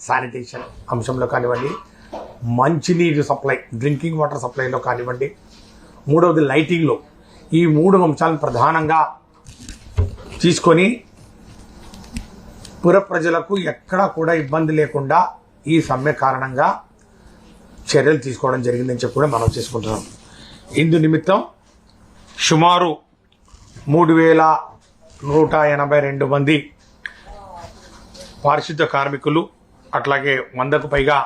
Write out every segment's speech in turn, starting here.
Sanitation అంశంలో కానివ్వండి మంచినీరు సప్లై డ్రింకింగ్ వాటర్ సప్లైలో కానివ్వండి మూడవది లైటింగ్లో ఈ మూడు అంశాలను ప్రధానంగా తీసుకొని పుర ప్రజలకు ఎక్కడా కూడా ఇబ్బంది లేకుండా ఈ సమ్మె కారణంగా చర్యలు తీసుకోవడం జరిగిందని చెప్పి కూడా మనం చేసుకుంటున్నాం. ఇందు నిమిత్తం సుమారు మూడు వేల నూట ఎనభై రెండు మంది పారిశుద్ధ కార్మికులు అట్లాగే వందకు పైగా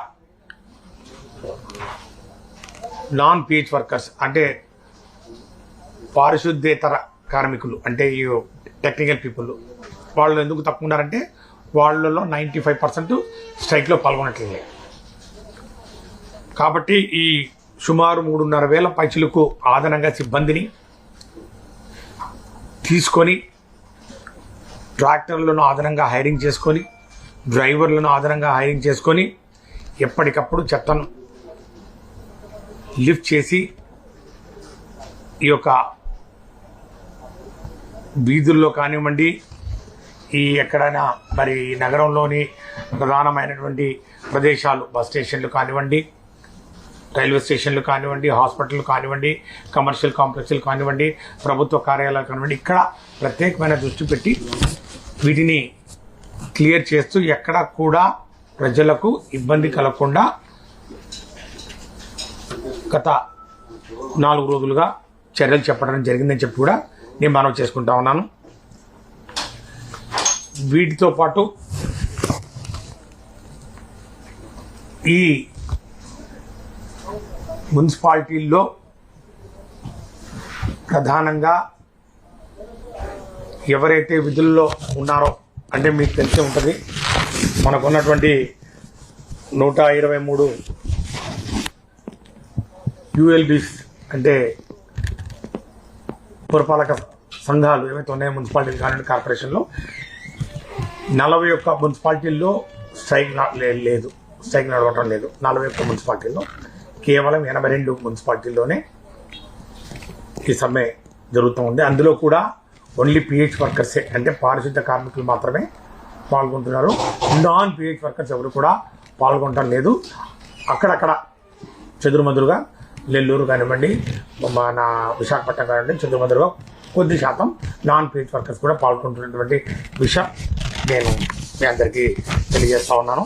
నాన్ పీచ్ వర్కర్స్ అంటే పారిశుద్ధ్యేతర కార్మికులు అంటే ఈ టెక్నికల్ పీపుల్ వాళ్ళు ఎందుకు తక్కువ ఉన్నారంటే వాళ్ళలో నైంటీ ఫైవ్ పర్సెంట్ స్ట్రైక్లో పాల్గొనట్లే కాబట్టి ఈ సుమారు మూడున్నర వేల పైచులకు ఆదనంగా సిబ్బందిని తీసుకొని ట్రాక్టర్లను ఆదనంగా హైరింగ్ చేసుకొని డ్రైవర్లను ఆధారంగా హైరింగ్ చేసుకొని ఎప్పటికప్పుడు చెత్తను లిఫ్ట్ చేసి ఈ యొక్క వీధుల్లో కానివ్వండి ఈ ఎక్కడైనా మరి నగరంలోని ప్రధానమైనటువంటి ప్రదేశాలు బస్ స్టేషన్లు కానివ్వండి రైల్వే స్టేషన్లు కానివ్వండి హాస్పిటల్ కానివ్వండి కమర్షియల్ కాంప్లెక్స్లు కానివ్వండి ప్రభుత్వ కార్యాలయాలు కానివ్వండి ఇక్కడ ప్రత్యేకమైన దృష్టి పెట్టి వీటిని క్లియర్ చేస్తూ ఎక్కడ కూడా ప్రజలకు ఇబ్బంది కలగకుండా గత నాలుగు రోజులుగా చర్యలు చెప్పడం జరిగిందని చెప్పి కూడా నేను మనవి చేసుకుంటా ఉన్నాను. వీటితో పాటు ఈ మున్సిపాలిటీల్లో ప్రధానంగా ఎవరైతే విధుల్లో ఉన్నారో అంటే మీకు తెలిసి ఉంటుంది మనకున్నటువంటి నూట ఇరవై మూడు యుఎల్బీస్ అంటే పురపాలక సంఘాలు ఏవైతే ఉన్నాయో మున్సిపాలిటీలు కానివ్వండి కార్పొరేషన్లో నలభై ఒక్క మున్సిపాలిటీల్లో స్ట్రైక్ లే- లేదు స్ట్రైక్ నడవటం లేదు. నలభై ఒక్క మున్సిపాలిటీల్లో కేవలం ఎనభై రెండు మున్సిపాలిటీల్లోనే ఈ సమ్మె జరుగుతూ ఉంది. అందులో కూడా ఓన్లీ పిహెచ్ వర్కర్సే అంటే పారిశుద్ధ కార్మికులు మాత్రమే పాల్గొంటున్నారు. నాన్ పిహెచ్ వర్కర్స్ ఎవరు కూడా పాల్గొనటం లేదు. అక్కడక్కడ చెదురుమదురుగా నెల్లూరు కానివ్వండి మన విశాఖపట్నం కానివ్వండి చెదురుమదురుగా కొద్ది శాతం నాన్ పిహెచ్ వర్కర్స్ కూడా పాల్గొంటున్నటువంటి విషయం నేను మీ అందరికీ తెలియజేస్తా ఉన్నాను.